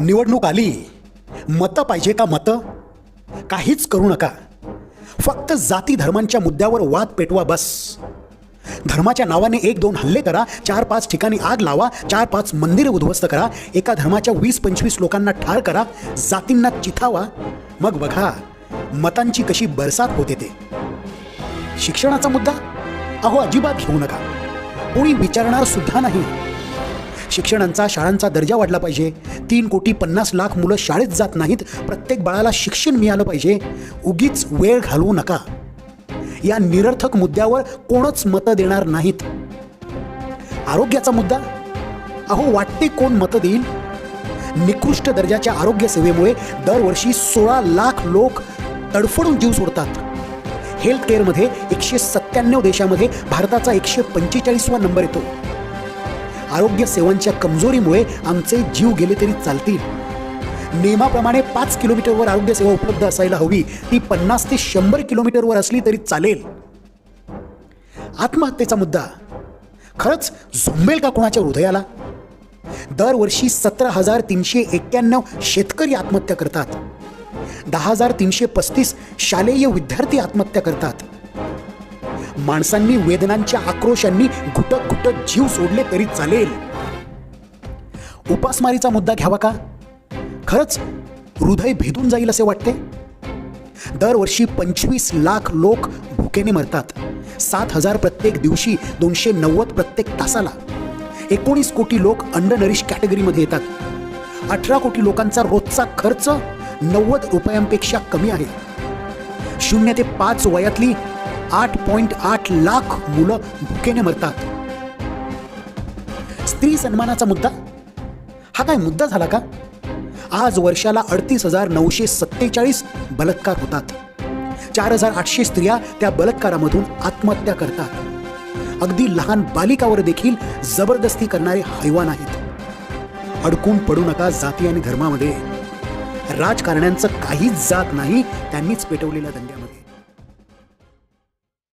निवडणूक आली. मतं पाहिजे का मतं? काहीच करू नका. फक्त जाती धर्मांच्या मुद्द्यावर वाद पेटवा बस. धर्माच्या नावाने एक दोन हल्ले करा चार पाच ठिकाणी आग लावा चार पाच मंदिरे उद्ध्वस्त करा एका धर्माच्या वीस पंचवीस लोकांना ठार करा जातींना चिथावा. मग बघा मतांची कशी बरसात होते ते. शिक्षणाचा मुद्दा? अहो अजिबात घेऊ नका. कोणी विचारणार सुद्धा नाही. शिक्षणांचा शाळांचा दर्जा वाढला पाहिजे. तीन कोटी पन्नास लाख मुलं शाळेत जात नाहीत. प्रत्येक बाळाला शिक्षण मिळालं पाहिजे. उगीच वेळ घालवू नका. या निरर्थक मुद्द्यावर कोणच मतं देणार नाहीत. आरोग्याचा मुद्दा? अहो वाटते कोण मतं देईल? निकृष्ट दर्जाच्या आरोग्य सेवेमुळे दरवर्षी सोळा लाख लोक तडफडून जीव सोडतात. हेल्थ केअरमध्ये एकशे सत्त्याण्णव देशामध्ये भारताचा एकशे पंचेचाळीसवा नंबर येतो. आरोग्य सेवांच्या कमजोरीमुळे आमचे जीव गेले तरी चालतील. नियमाप्रमाणे पाच किलोमीटरवर आरोग्य सेवा उपलब्ध असायला हवी. ती पन्नास ते शंभर किलोमीटरवर असली तरी चालेल. आत्महत्येचा मुद्दा. खरंच झुंबेल का कोणाच्या हृदयाला? दरवर्षी सतरा हजार तीनशे एक्क्याण्णव शेतकरी आत्महत्या करतात. दहा हजार तीनशे पस्तीस शालेय विद्यार्थी आत्महत्या करतात. माणसांनी वेदनांच्या आक्रोशांनी घुटक घुटक जीव सोडले तरी चालेल. उपासमारीचा मुद्दा घ्यावा का? खरंच हृदय भेदून जाईल असे वाटते? दरवर्षी पंचवीस लाख लोक भुकेने मरतात. सात हजार प्रत्येक दिवशी दोनशे नव्वद प्रत्येक तासाला. एकोणीस कोटी लोक अंडरनरिश कॅटेगरीमध्ये येतात. अठरा कोटी लोकांचा रोजचा खर्च नव्वद रुपयांपेक्षा कमी आहे. शून्य ते पाच वयातली आठ पॉइंट आठ लाख मुलं भुकेने मरतात. स्त्री सन्मानाचा मुद्दा? हा काय मुद्दा झाला का? आज वर्षाला अडतीस हजार नऊशे सत्तेचाळीस बलात्कार होतात. चार हजार आठशे स्त्रिया त्या बलात्कारामधून आत्महत्या करतात. अगदी लहान बालिकावर देखील जबरदस्ती करणारे हैवान आहेत. अडकून पडू नका जाती आणि धर्मामध्ये. राजकारण्यांचं काहीच जात नाही त्यांनीच पेटवलेल्या दंड्यामध्ये